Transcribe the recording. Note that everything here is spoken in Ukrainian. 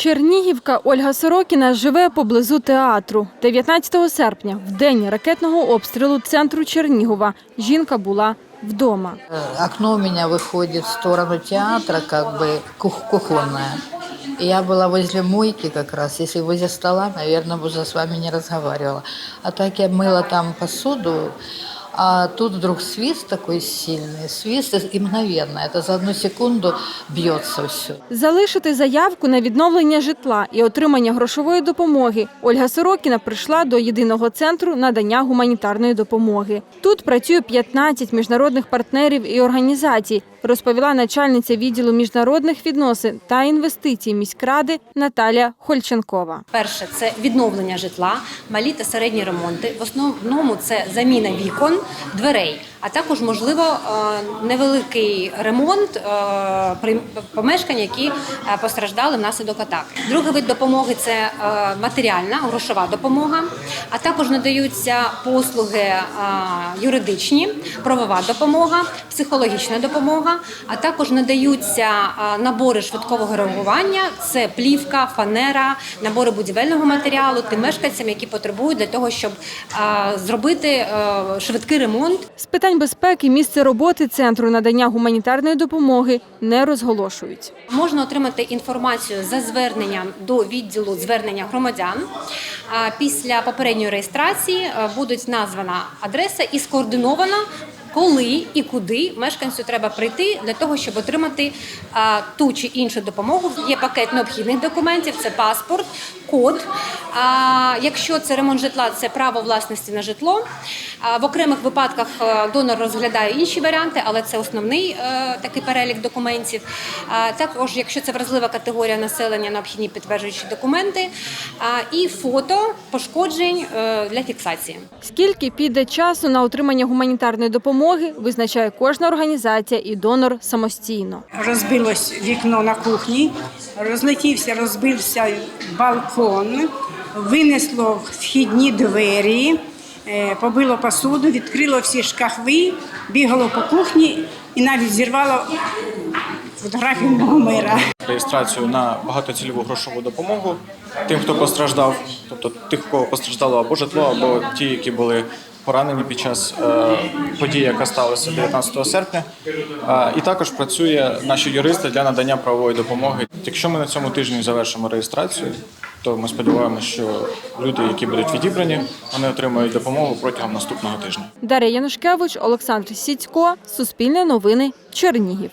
Чернігівка Ольга Сорокіна живе поблизу театру. 19 серпня, в день ракетного обстрілу центру Чернігова, жінка була вдома. Э, Окно у меня выходит в сторону театра, как бы кух- кухонное. И я была возле мойки как раз. Если возле стола, наверное, бы уже с вами не разговаривала. А так я мыла там посуду, а тут вдруг свист такой сильный, свист и мгновенно. Это за одну секунду бьется все. Залишити заявку на відновлення житла і отримання грошової допомоги Ольга Сорокіна прийшла до єдиного центру надання гуманітарної допомоги. Тут працює 15 міжнародних партнерів і організацій, розповіла начальниця відділу міжнародних відносин та інвестицій міськради Наталія Хольченкова. Перше це відновлення житла, малі та середні ремонти. В основному це заміна вікон, дверей, а також можливо е, невеликий ремонт е, помешкань, які е, постраждали внаслідок атаки. Другий вид допомоги це матеріальна грошова допомога, а також надаються послуги юридичні, правова допомога, психологічна допомога, а також надаються набори швидкого реагування. Це плівка, фанера, набори будівельного матеріалу тим мешканцям, які потребують для того, щоб зробити швидкий ремонт З питань безпеки місце роботи центру надання гуманітарної допомоги не розголошують. Можна отримати інформацію за зверненням до відділу звернення громадян. Після попередньої реєстрації будуть названа адреса і скоординована. Коли і куди мешканцю треба прийти для того, щоб отримати а, ту чи іншу допомогу. Є пакет необхідних документів: це паспорт, код. А, якщо це ремонт житла, це право власності на житло. А, в окремих випадках е, донор розглядає інші варіанти, але це основний е, такий перелік документів. А, також, якщо це вразлива категорія населення, необхідні підтверджуючі документи а, і фото пошкоджень е, для фіксації. Скільки піде часу на отримання гуманітарної допомоги, визначає кожна організація і донор самостійно. Розбилось вікно на кухні, розлетівся, розбився балкон, винесло вхідні двері, е, побило посуду, відкрило всі шкафи, бігало по кухні і навіть зірвало фотографію мого мира. Реєстрацію на багатоцільову грошову допомогу тим, хто постраждав, тобто тих, кого постраждало або житло, або ті, які були поранені під час е, події, яка сталася 19 серпня. Е, і також працює наші юристи для надання правової допомоги. Якщо ми на цьому тижні завершимо реєстрацію, то ми сподіваємося, що люди, які будуть відібрані, вони отримають допомогу протягом наступного тижня. Дар'я Янушкевич, Олександр Сідько, Суспільне новини, Чернігів.